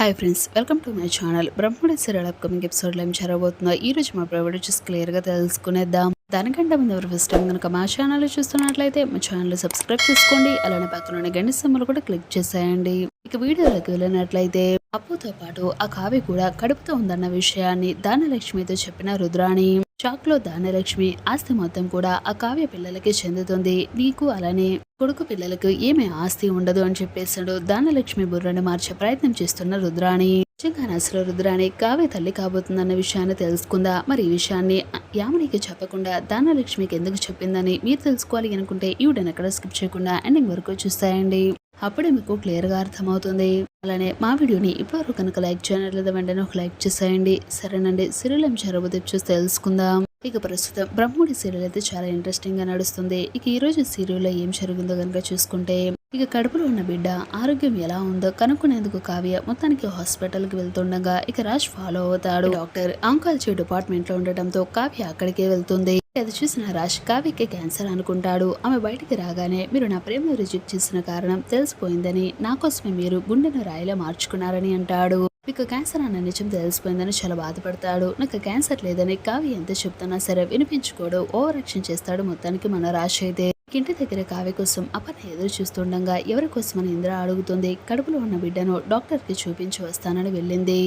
Hi friends welcome to my channel బ్రహ్మడి serial upcoming ఎపిసోడ్లో ఏం జరగబోతుందో ఈ రోజు మా ప్రైవేట్ వచ్చేసి క్లియర్గా తెలుసుకునేద్దాం. దానికంటే ముందు ఎవరు ఫస్ట్ టైం కనుక మా ఛానల్ చూస్తున్నట్లయితే మా ఛానల్ సబ్స్క్రైబ్ చేసుకోండి. అలానే పక్కన గణిత సింబల్ కూడా క్లిక్ చేసేయండి. ఇక వీడియోలోకి వెళ్ళినట్లయితే అప్పుతో పాటు ఆ కావి కూడా కడుపుతో ఉందన్న విషయాన్ని దానలక్ష్మితో చెప్పిన రుద్రాణి. షాక్లో దానలక్ష్మి ఆస్తి మొత్తం కూడా ఆ కావ్య పిల్లలకి చెందుతుంది. నీకు అలానే కొడుకు పిల్లలకు ఏమీ ఆస్తి ఉండదు అని చెప్పేశాడు దానలక్ష్మి బుర్రను మార్చే ప్రయత్నం చేస్తున్న రుద్రాణి. నిజంగా అసలు రుద్రాణి కావ్య తల్లి కాబోతుందన్న విషయాన్ని తెలుసుకుందా? మరి ఈ విషయాన్ని యామినికి చెప్పకుండా దానలక్ష్మికి ఎందుకు చెప్పిందని మీరు తెలుసుకోవాలి అనుకుంటే ఈ ఎక్కడ స్కిప్ చేయకుండా ఎండింగ్ వరకు చూస్తాయండి అప్పుడే మీకు క్లియర్గా అర్థమవుతుంది. అలానే మా వీడియోని ఇప్పటివరకు కనుక లైక్ చేయనట్లేదు వెంటనే ఒక లైక్ చేసేయండి. సరేనండి సీరియల్ ఏం జరగబోతే చూసి తెలుసుకుందాం. ఇక ప్రస్తుతం బ్రహ్ముడి సీరియల్ అయితే చాలా ఇంట్రెస్టింగ్గా నడుస్తుంది. ఇక ఈ రోజు సీరియల్లో ఏం జరుగుతుందో కనుక చూసుకుంటే ఇక కడుపులో ఉన్న బిడ్డ ఆరోగ్యం ఎలా ఉందో కనుక్కునేందుకు కావ్య మొత్తానికి హాస్పిటల్కి వెళ్తుండగా ఇక రాజ్ ఫాలో అవుతాడు. డాక్టర్ ఆంకాలజీ డిపార్ట్మెంట్లో ఉండటంతో కావ్య అక్కడికే వెళ్తుంది. అది చూసిన రాజ్ కావ్యకి క్యాన్సర్ అనుకుంటాడు. ఆమె బయటికి రాగానే మీరు నా ప్రేమను రిజెక్ట్ చేసిన కారణం తెలిసిపోయిందని నా కోసమే మీరు గుండెను రాయిలా మార్చుకున్నారని అంటాడు. మీకు క్యాన్సర్ అన్న నిజం తెలిసిపోయిందని చాలా బాధపడతాడు. నాకు క్యాన్సర్ లేదని కావ్య ఎంత చెప్తున్నా సరే వినిపించుకోడు. ఓవర్ యాక్షన్ చేస్తాడు మొత్తానికి మన రాశి అయితే. ఇంటి దగ్గర కావ్య కోసం అపర్ణ ఎదురు చూస్తుండగా ఎవరి కోసమని ఇంద్ర అడుగుతుంది. కడుపులో ఉన్న బిడ్డను డాక్టర్కి చూపించి వస్తానని వెళ్ళింది.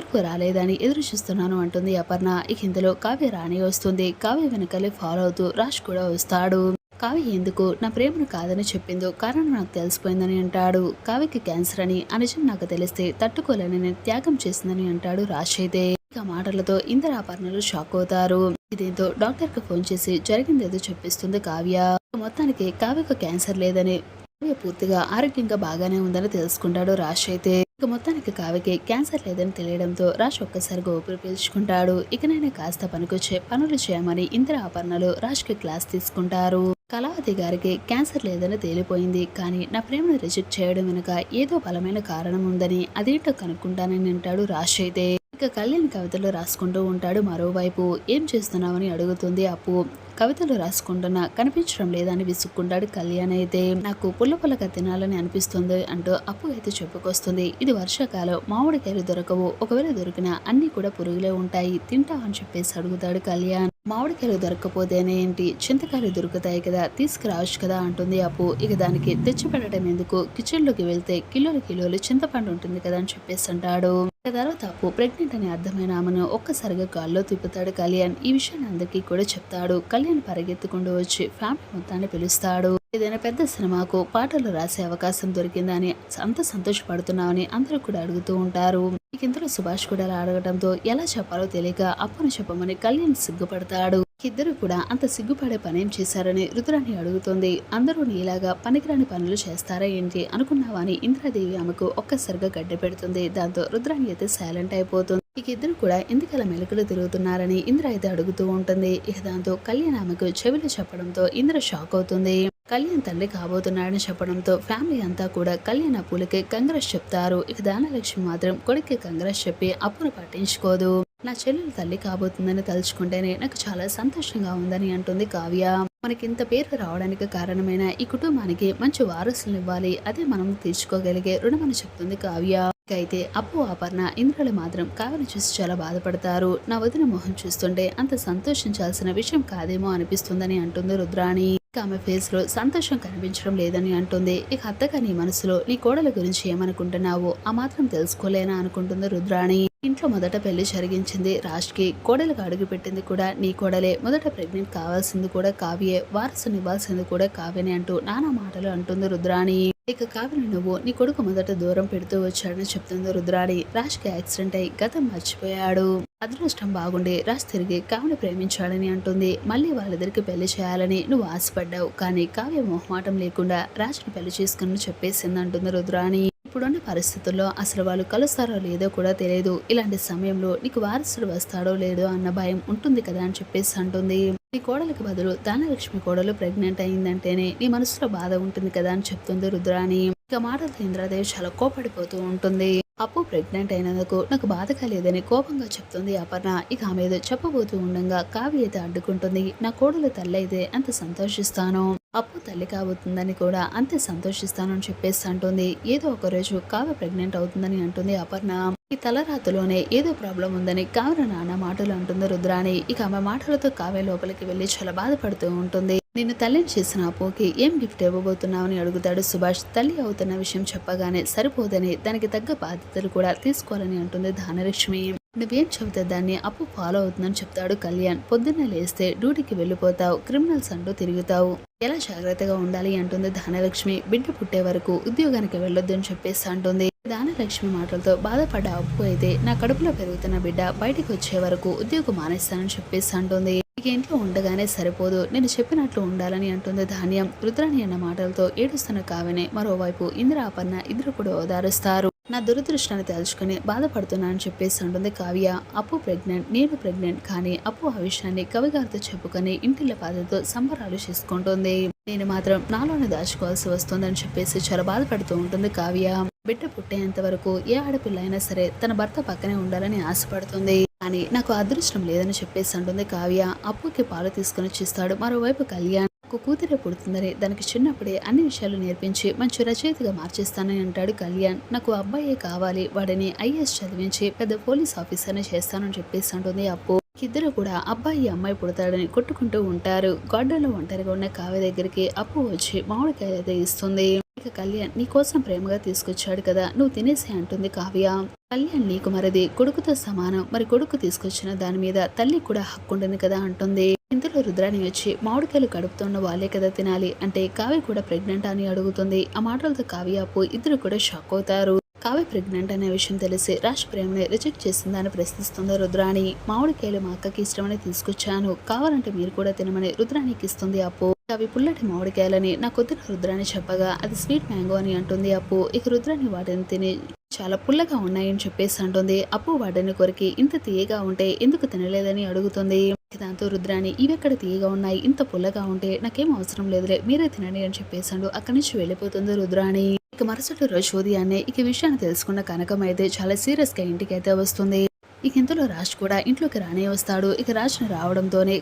ఇంతవరకు రాలేదని ఎదురు చూస్తున్నాను అంటుంది అపర్ణ. ఇక ఇందులో కావ్య రాణి వస్తుంది. కావ్య వెనకలే ఫాలో అవుతూ రాజ్ కూడా వస్తాడు. కావ్య ఎందుకు? నా ప్రేమను కాదని చెప్పిందో కారణం నాకు తెలిసిపోయిందని అంటాడు. కావ్యకి క్యాన్సర్ అని అనిజం నాకు తెలిస్తే తట్టుకోలేని నేను త్యాగం చేసిందని అంటాడు రాజ్ అయితే. ఇక మాటలతో ఇందర అపర్ణలు షాక్ అవుతారు. ఇదేంతో డాక్టర్కి ఫోన్ చేసి జరిగిందేదో చెప్పిస్తుంది కావ్య. మొత్తానికి కావ్యకు క్యాన్సర్ లేదని కావ్య పూర్తిగా ఆరోగ్యంగా బాగానే ఉందని తెలుసుకుంటాడు రాజ్ అయితే. ఇక మొత్తానికి కావికి క్యాన్సర్ లేదని తెలియడంతో రాజ్ ఒక్కసారిగా ఊపిరి పీల్చుకుంటాడు. ఇకనైనా కాస్త పనికొచ్చే పనులు చేయమని ఇందిరా ఆభరణలు రాజ్కి క్లాస్ తీసుకుంటారు. కళావతి గారికి క్యాన్సర్ లేదని తేలిపోయింది. కానీ నా ప్రేమను రిజెక్ట్ చేయడం వెనుక ఏదో బలమైన కారణం ఉందని అదేంటో కనుక్కుంటానని అంటాడు రాజ్ అయితే. ఇక కళ్యాణ్ కవితలు రాసుకుంటూ ఉంటాడు. మరోవైపు ఏం చేస్తున్నావని అడుగుతుంది అప్పు. కవితలు రాసుకుంటున్నా కనిపించడం లేదని విసుక్కుంటాడు కళ్యాణ్ అయితే. నాకు పుల్ల పుల్లగా తినాలని అనిపిస్తుంది అంటూ అప్పు అయితే చెప్పుకొస్తుంది. ఇది వర్షాకాలం. మామిడికాయలు దొరకవు. ఒకవేళ దొరికినా అన్ని కూడా పురుగులే ఉంటాయి. తింటావని చెప్పేసి అడుగుతాడు కళ్యాణ్. మామిడికాయలు దొరకకపోతేనే ఏంటి? చింతకాయలు దొరుకుతాయి కదా. తీసుకురావచ్చు కదా అంటుంది అప్పు. ఇక దానికి తెచ్చిపెట్టడం ఎందుకు? కిచెన్లోకి వెళ్తే కిలోలు కిలోలు చింతపండు ఉంటుంది కదా అని చెప్పేసి అంటాడు. తర్వాత ప్రెగ్నెంట్ అని అర్థమైన ఆమెను ఒక్కసారిగా గాల్లో తిప్పుతాడు కళ్యాణ్. ఈ విషయాన్ని అందరికీ కూడా చెప్తాడు. కళ్యాణ్ పరిగెత్తుకుంటూ వచ్చి ఫ్యామిలీ మొత్తాన్ని పిలుస్తాడు. ఏదైనా పెద్ద సినిమాకు పాటలు రాసే అవకాశం దొరికిందని అంత సంతోషపడుతున్నామని అందరూ కూడా అడుగుతూ ఉంటారు. ఇంతలో సుభాష్ కూడా అలా అడగడంతో ఎలా చెప్పాలో తెలియక అప్పును చెప్పమని కళ్యాణ్ సిగ్గుపడతాడు. ఇద్దరు కూడా అంత సిగ్గుపడే పనేం చేశారని రుద్రాణి అడుగుతుంది. అందరూ నీలాగా పనికిరాని పనులు చేస్తారా ఏంటి అనుకున్నావా అని ఇంద్రాదేవి ఆమెకు ఒక్కసారిగా గడ్డి పెడుతుంది. దాంతో రుద్రాణి అయితే సైలెంట్ అయిపోతుంది. ఇక ఇద్దరు కూడా ఎందుకలా మెలకులు తిరుగుతున్నారని ఇంద్ర అయితే అడుగుతూ ఉంటుంది. ఇక దాంతో కళ్యాణ్ ఆమెకు చెవిలో చెప్పడంతో ఇంద్ర షాక్ అవుతుంది. కళ్యాణ్ తండ్రి కాబోతున్నాడని చెప్పడంతో ఫ్యామిలీ అంతా కూడా కళ్యాణ్ అప్పులకి కంగ్రెస్ చెప్తారు. ఇక దానలక్ష్మి మాత్రం కొడుక్కి కంగ్రెస్ చెప్పి అప్పును పట్టించుకోదు. నా చెల్లెలు తల్లి కాబోతుందని తలుచుకుంటేనే నాకు చాలా సంతోషంగా ఉందని అంటుంది కావ్య. మనకి ఇంత పేరు రావడానికి కారణమైన ఈ కుటుంబానికి మంచి వారసులు ఇవ్వాలి అదే మనం తీర్చుకోగలిగే రుణమని చెప్తుంది కావ్య. అయితే అప్పు ఆపర్ణ ఇంద్రులు మాత్రం కావ్యను చూసి చాలా బాధపడతారు. నా వదిన మొహం చూస్తుంటే అంత సంతోషించాల్సిన విషయం కాదేమో అనిపిస్తుందని అంటుంది రుద్రాణి. ఆమె ఫేస్లో సంతోషం కనిపించడం లేదని అంటుంది. ఇక అత్తగా నీ మనసులో నీ కోడల గురించి ఏమనుకుంటున్నావో ఆ మాత్రం తెలుసుకోలేనా అనుకుంటుంది రుద్రాణి. ఇంట్లో మొదట పెళ్ళి జరిగించింది. రాజ్కి కోడలుగా అడుగు పెట్టింది కూడా నీ కోడలే. మొదట ప్రెగ్నెంట్ కావాల్సింది కూడా కావ్యే. వారసుని నివ్వాల్సింది కూడా కావ్యనే అంటూ నానా మాటలు అంటుంది రుద్రాణి. ఇక కావ్యని నువ్వు నీ కొడుకు మొదట దూరం పెడుతూ వచ్చాడని చెప్తుంది రుద్రాణి. రాజ్కి యాక్సిడెంట్ అయి గతం మర్చిపోయాడు. అదృష్టం బాగుండి రాజ్ తిరిగి కావ్యని ప్రేమించాడని అంటుంది. మళ్ళీ వాళ్ళిద్దరికి పెళ్ళి చేయాలని నువ్వు ఆశపడ్డావు. కానీ కావ్య మొహమాటం లేకుండా రాజ్ని పెళ్ళి చేసుకుని చెప్పేసింది అంటుంది రుద్రాణి. ఇప్పుడున్న పరిస్థితుల్లో అసలు వాళ్ళు కలుస్తారో లేదో కూడా తెలియదు. ఇలాంటి సమయంలో నీకు వారసుడు వస్తాడో లేదో అన్న భయం ఉంటుంది కదా అని చెప్పేసి అంటుంది. నీ కోడలకు బదులు ధనలక్ష్మి కోడలు ప్రెగ్నెంట్ అయిందంటేనే నీ మనసులో బాధ ఉంటుంది కదా అని చెప్తుంది రుద్రాణి. ఇక మాటలతో ఇంద్రదేవి చాలా కోపడిపోతూ ఉంటుంది. అప్పు ప్రెగ్నెంట్ అయినందుకు నాకు బాధ కలేదని కోపంగా చెప్తుంది అపర్ణ. ఇక ఆమె ఏదో చెప్పబోతూ ఉండగా కావ్య అయితే అడ్డుకుంటుంది. నా కోడలు తల్లి అయితే అంత సంతోషిస్తాను. అప్పు తల్లి కాబోతుందని కూడా అంతే సంతోషిస్తానని చెప్పేసి అంటుంది. ఏదో ఒక రోజు కావ్య ప్రెగ్నెంట్ అవుతుందని అంటుంది అపర్ణ. ఈ తలరాతలోనే ఏదో ప్రాబ్లం ఉందని కావ్య నాన్న మాటలు అంటుంది రుద్రాణి. ఇక ఆమె మాటలతో కావ్య లోపలికి వెళ్ళి చాలా బాధపడుతూ ఉంటుంది. నిన్ను తల్లిని చేసిన అప్పుకి ఏం గిఫ్ట్ ఇవ్వబోతున్నావని అడుగుతాడు సుభాష్. తల్లి అవుతున్న విషయం చెప్పగానే సరిపోదని దానికి తగ్గ బాధ్యతలు కూడా తీసుకోవాలని అంటుంది ధానలక్ష్మి. నువ్వేం చెబితే దాన్ని అప్పు ఫాలో అవుతుందని చెప్తాడు కళ్యాణ్. పొద్దున్నే లేస్తే డ్యూటీకి వెళ్ళిపోతావు క్రిమినల్స్ అంటూ తిరుగుతావు. ఎలా జాగ్రత్తగా ఉండాలి అంటుంది ధనలక్ష్మి. బిడ్డ పుట్టే వరకు ఉద్యోగానికి వెళ్ళొద్దని చెప్పేసి అంటుంది. దానలక్ష్మి మాటలతో బాధపడ్డ అప్పు అయితే నా కడుపులో పెరుగుతున్న బిడ్డ బయటికి వచ్చే వరకు ఉద్యోగం మానేస్తానని చెప్పేసి అంటుంది. ఇంట్లో ఉండగానే సరిపోదు నేను చెప్పినట్లు ఉండాలని అంటుంది ధాన్యం. రుద్రాణి అన్న మాటలతో ఏడుస్తున్న కావనే మరోవైపు ఇంద్ర అపర్ణ ఇద్దరు కూడా ఓదారుస్తారు. నా దురదృష్టాన్ని తలుచుకుని బాధపడుతున్నానని చెప్పేసి ఉంటుంది కావ్య. అప్పు ప్రెగ్నెంట్ నేను ప్రెగ్నెంట్ కానీ అప్పు ఆ విషయాన్ని కవిగారితో చెప్పుకొని ఇంటిల బాధతో సంబరాలు చేసుకుంటుంది. నేను మాత్రం నాలోనే దాచుకోవాల్సి వస్తుందని చెప్పేసి చాలా బాధపడుతూ ఉంటుంది కావ్య. బిడ్డ పుట్టేంత వరకు ఏ ఆడపిల్ల అయినా సరే తన భర్త పక్కనే ఉండాలని ఆశపడుతుంది. కానీ నాకు అదృష్టం లేదని చెప్పేసి అంటుంది కావ్య. అప్పుకి పాలు తీసుకుని చిస్తాడు. మరోవైపు కళ్యాణ్ ఒక కూతురే పుడుతుందనే దానికి చిన్నప్పుడే అన్ని విషయాలు నేర్పించి మంచి రచయితగా మార్చేస్తానని అంటాడు కళ్యాణ్. నాకు అబ్బాయే కావాలి వాడిని ఐఏఎస్ చదివించి పెద్ద పోలీస్ ఆఫీసర్ని చేస్తానని చెప్పేసి అంటుంది అప్పు. ఇద్దరు కూడా అబ్బాయి అమ్మాయి పుడతాడని కొట్టుకుంటూ ఉంటారు. గొడ్డలో ఒంటరిగా ఉన్న కావ్య దగ్గరికి అప్పు వచ్చి మామిడికాయలు అయితే ఇస్తుంది. ఇక కళ్యాణ్ నీ కోసం ప్రేమగా తీసుకొచ్చాడు కదా నువ్వు తినేసి అంటుంది కావ్య. కళ్యాణ్ నీకు మరిది కొడుకుతో సమానం మరి కొడుకు తీసుకొచ్చిన దాని మీద తల్లి కూడా హక్కుండని కదా అంటుంది. ఇంతలో రుద్రాణి వచ్చి మామిడికాయలు కడుపుతున్న వాళ్ళే కదా తినాలి అంటే కావ్య కూడా ప్రెగ్నెంట్ అని అడుగుతుంది. ఆ మాటలతో కావ్య అప్పు ఇద్దరు కూడా షాక్ అవుతారు. కావ్య ప్రెగ్నెంట్ అనే విషయం తెలిసి రాజ్ ప్రేమని రిజెక్ట్ చేసిందని ప్రశ్నిస్తుంది రుద్రాణి. మామిడికాయలు మా అక్కకి ఇష్టమని తీసుకొచ్చాను. కావాలంటే మీరు కూడా తినమని రుద్రాణికి ఇస్తుంది అప్పు. అవి పుల్లటి మామిడికాయలని నా కొద్దిన రుద్రాణి చెప్పగా అది స్వీట్ మ్యాంగో అని అంటుంది అప్పు. ఇక రుద్రాణి వాటిని తిని చాలా పుల్లగా ఉన్నాయని చెప్పేసి అంటుంది. అప్పు వాటిని కొరికి ఇంత తీయగా ఉంటే ఎందుకు తినలేదని అడుగుతుంది. దాంతో రుద్రాణి ఇవెక్కడ తీయగా ఉన్నాయి? ఇంత పుల్లగా ఉంటే నాకేం అవసరం లేదులే మీరే తినండి అని చెప్పేసాడు అక్కడి నుంచి వెళ్ళిపోతుంది రుద్రాణి. ఇక మరుసటి రోజు ఉదయాన్నే ఇక విషయాన్ని తెలుసుకున్న కనకం అయితే చాలా సీరియస్గా ఇంటికి అయితే వస్తుంది. ఇక ఇంతలో రాజ్ కూడా ఇంట్లోకి రానే వస్తాడు. ఇక రాజ్ని రావడంతోనే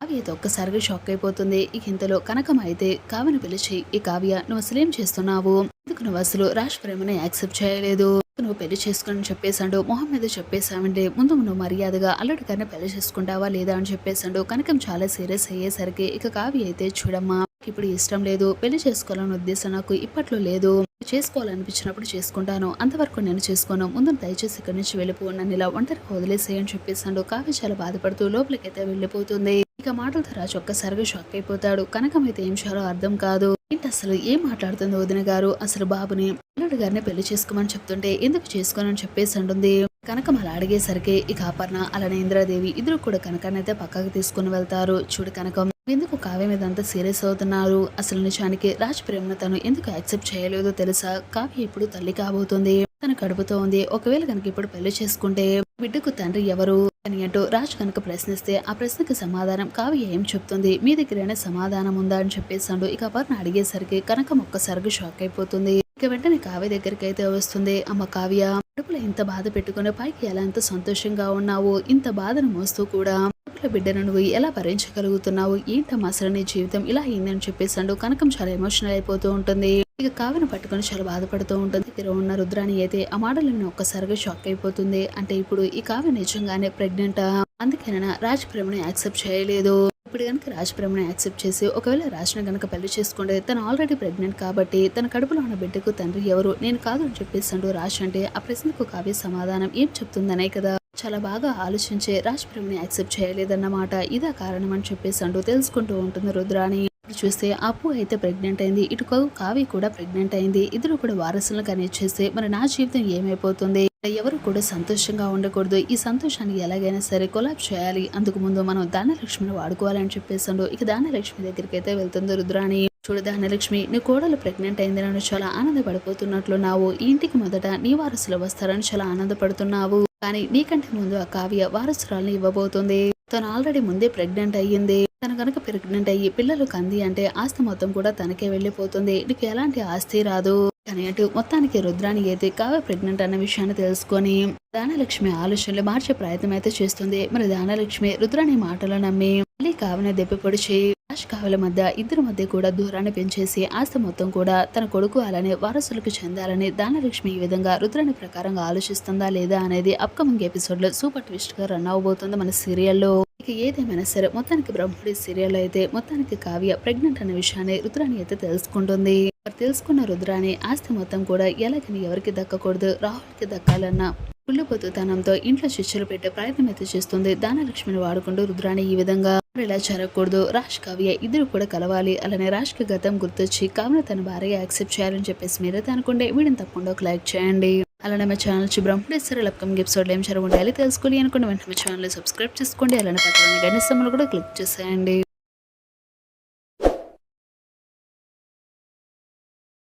కావ్య ఒక్కసారిగా షాక్ అయిపోతుంది. ఇక ఇంతలో కనకం అయితే కావ్యను పిలిచి ఈ కావ్య నువ్వు అసలు ఏం చేస్తున్నావు? ఎందుకు నువ్వు అసలు రాజ్ ప్రేమని యాక్సెప్ట్ చేయలేదు? నువ్వు పెళ్ళి చేసుకుని చెప్పేశాడు మొహం మీద చెప్పేశావంటే ముందు నువ్వు మర్యాదగా అల్లడి కన్నా పెళ్ళి చేసుకుంటావా లేదా అని చెప్పేశాడు. కనకం చాలా సీరియస్ అయ్యేసరికి ఇక కావ్య అయితే చూడమ్మా ఇప్పుడు ఇష్టం లేదు. పెళ్ళి చేసుకోవాలన్న ఉద్దేశం నాకు ఇప్పట్లో లేదు. చేసుకోవాలనిపించినప్పుడు చేసుకుంటాను. అంతవరకు నేను చేసుకోను. ముందు దయచేసి ఇక్కడి నుంచి వెళ్ళిపో. నన్ను ఇలా ఒంటరికి వదిలేసేయని చెప్పేసాడు కావ్య చాలా బాధపడుతూ లోపలికైతే వెళ్ళిపోతుంది. ఇక మాటలతో రాజు ఒక్కసారిగా షాక్ అయిపోతాడు. కనకం అయితే ఏం చేయాలో అర్థం కాదు. ఏంటి అసలు ఏం మాట్లాడుతుంది వదిన గారు? అసలు బాబుని అల్లుడు గారిని పెళ్ళి చేసుకోమని చెప్తుంటే ఎందుకు చేసుకోనని చెప్పేసి అంటుంది. కనకం అలా అడిగేసరికి ఇక అపర్ణ అలానే ఇంద్రాదేవి ఇద్దరు కూడా కనకాన్ని అయితే పక్కకు తీసుకుని వెళ్తారు. చూడు కనకం ఎందుకు కావ్య మీద అంత సీరియస్ అవుతున్నారు? అసలు నిజానికి రాజ్ ప్రేమను తను ఎందుకు యాక్సెప్ట్ చేయలేదో తెలుసా? కావ్య ఇప్పుడు తల్లి కాబోతుంది. తన కడుపుతో ఉంది. ఒకవేళ కనుక ఇప్పుడు పెళ్ళి చేసుకుంటే బిడ్డకు తండ్రి ఎవరు? అని అంటూ రాజ్ కనుక ప్రశ్నిస్తే ఆ ప్రశ్నకి సమాధానం కావ్య ఏం చెప్తుంది? మీ దగ్గరైనా సమాధానం ఉందా అని చెప్పేసాడు ఇక అపర్ణ అడిగేసరికి కనకం ఒక్కసారిగా షాక్ అయిపోతుంది. ఇక వెంటనే కావ్య దగ్గరికి అయితే వస్తుంది. అమ్మ కావ్య కడుపులో ఇంత బాధ పెట్టుకుని పైకి ఎలా ఎంత సంతోషంగా ఉన్నావు ఇంత బాధను మోస్తూ కూడా కడుపులో బిడ్డను నువ్వు ఎలా భరించగలుగుతున్నావు? ఏంటమ్మా అసలు నీ జీవితం? ఇలా అయిందని చెప్పేసాడు కనకం చాలా ఎమోషనల్ అయిపోతూ ఉంటుంది. ఇక కావిని పట్టుకొని చాలా బాధపడుతూ ఉంటుంది. దగ్గర ఉన్న రుద్రాణి అయితే ఆ మాటలను ఒక్కసారిగా షాక్ అయిపోతుంది. అంటే ఇప్పుడు ఈ కావ్య నిజంగానే ప్రెగ్నెంట్ అందుకేనా రాజ్ ప్రేమని యాక్సెప్ట్ చేయలేదు. ఇప్పుడు కనుక రాజప్రమణ యాక్సెప్ట్ చేసి ఒకవేళ రాజన కనుక పెళ్ళి చేసుకుంటే తను ఆల్రెడీ ప్రెగ్నెంట్ కాబట్టి తన కడుపులో ఉన్న బిడ్డకు తండ్రి ఎవరు? నేను కాదు అని చెప్పేసాడు రాజ్ అంటే ఆ ప్రశ్నకు కావ్య సమాధానం ఏం చెప్తుందనే కదా. చాలా బాగా ఆలోచించే రాజప్రమణ యాక్సెప్ట్ చేయలేదన్నమాట. ఇదా కారణం అని చెప్పేసాడు తెలుసుకుంటూ ఉంటుంది రుద్రాణి. చూస్తే అప్పు అయితే ప్రెగ్నెంట్ అయింది. ఇటు కా- కావి కూడా ప్రెగ్నెంట్ అయింది. ఇద్దరు కూడా వారసులను కనిచేస్తే మరి నా జీవితం ఏమైపోతుంది? ఎవరు కూడా సంతోషంగా ఉండకూడదు. ఈ సంతోషాన్ని ఎలాగైనా సరే కొలాబ్ చేయాలి. అందుకు ముందు మనం దానలక్ష్మిని వాడుకోవాలని చెప్పేసాడు. ఇక దానలక్ష్మి దగ్గరికి అయితే వెళ్తుంది రుద్రాణి. చూడు దానలక్ష్మి నీ కోడలు ప్రెగ్నెంట్ అయింది నన్ను చాలా ఆనందపడిపోతున్నట్లున్నావు ఈ ఇంటికి మొదట నీ వారసులు వస్తారని చాలా ఆనందపడుతున్నావు. కానీ నీకంటే ముందు ఆ కావ్య వారసురాల్ని ఇవ్వబోతుంది. తను ఆల్రెడీ ముందే ప్రెగ్నెంట్ అయ్యింది. తను కనుక ప్రెగ్నెంట్ అయ్యి పిల్లలు కంది అంటే ఆస్తి మొత్తం కూడా తనకే వెళ్ళిపోతుంది. నీకు ఎలాంటి ఆస్తి రాదు. కానీ అటు మొత్తానికి రుద్రాని అయితే కావే ప్రెగ్నెంట్ అన్న విషయాన్ని తెలుసుకొని దానలక్ష్మి ఆలోచనలు మార్చే ప్రయత్నం అయితే చేస్తుంది. మరి దానలక్ష్మి రుద్రాని మాటలు నమ్మి మళ్ళీ కావని దెబ్బ పొడిచి అష్కావుల మధ్య ఇద్దరి మధ్య కూడా దూరాన్ని పెంచేసి ఆస్తి మొత్తం కూడా తన కొడుకు అలానే వారసులకు చెందాలని దానలక్ష్మి ఈ విధంగా రుద్రాని ప్రకారంగా ఆలోచిస్తుందా లేదా అనేది అప్కమింగ్ ఎపిసోడ్లో సూపర్ ట్విస్ట్గా రన్ అవబోతుంది మన సీరియల్లో ఇక ఏదేమైనా సరే మొత్తానికి బ్రహ్మడి సీరియల్ అయితే మొత్తానికి కావ్య ప్రెగ్నెంట్ అనే విషయాన్ని రుద్రాని అయితే తెలుసుకుంటుంది. తెలుసుకున్న రుద్రాని ఆస్తి మొత్తం కూడా ఎలాగని ఎవరికి దక్కకూడదు రాహుల్కి దక్కాలన్న కుళ్ళిపోతుతనంతో ఇంట్లో శిక్షలు పెట్టే ప్రయత్నం అయితే చేస్తుంది. దానలక్ష్మిని వాడుకుంటూ రుద్రాణి ఈ విధంగా ఇలా జరగకూడదు రాజ్ కావ్య ఇద్దరు కూడా కలవాలి. అలానే రాజ్కి గతం గుర్తొచ్చి కావ్య తన భార్య యాక్సెప్ట్ చేయాలని చెప్పేసి మీరైతే అనుకుంటే వీడిని తప్పకుండా ఒక లైక్ చేయండి. అలానే మా ఛానల్ చి బ్రహ్మడేశ్వర అప్కమింగ్ ఎపిసోడ్లో ఏం జరుగుండాలి తెలుసుకోవాలి అనుకుంటే వెంటనే మా ఛానల్ సబ్స్క్రైబ్ చేసుకోండి. అలానే పక్కన గణేశమ్మలు కూడా క్లిక్ చేసేయండి.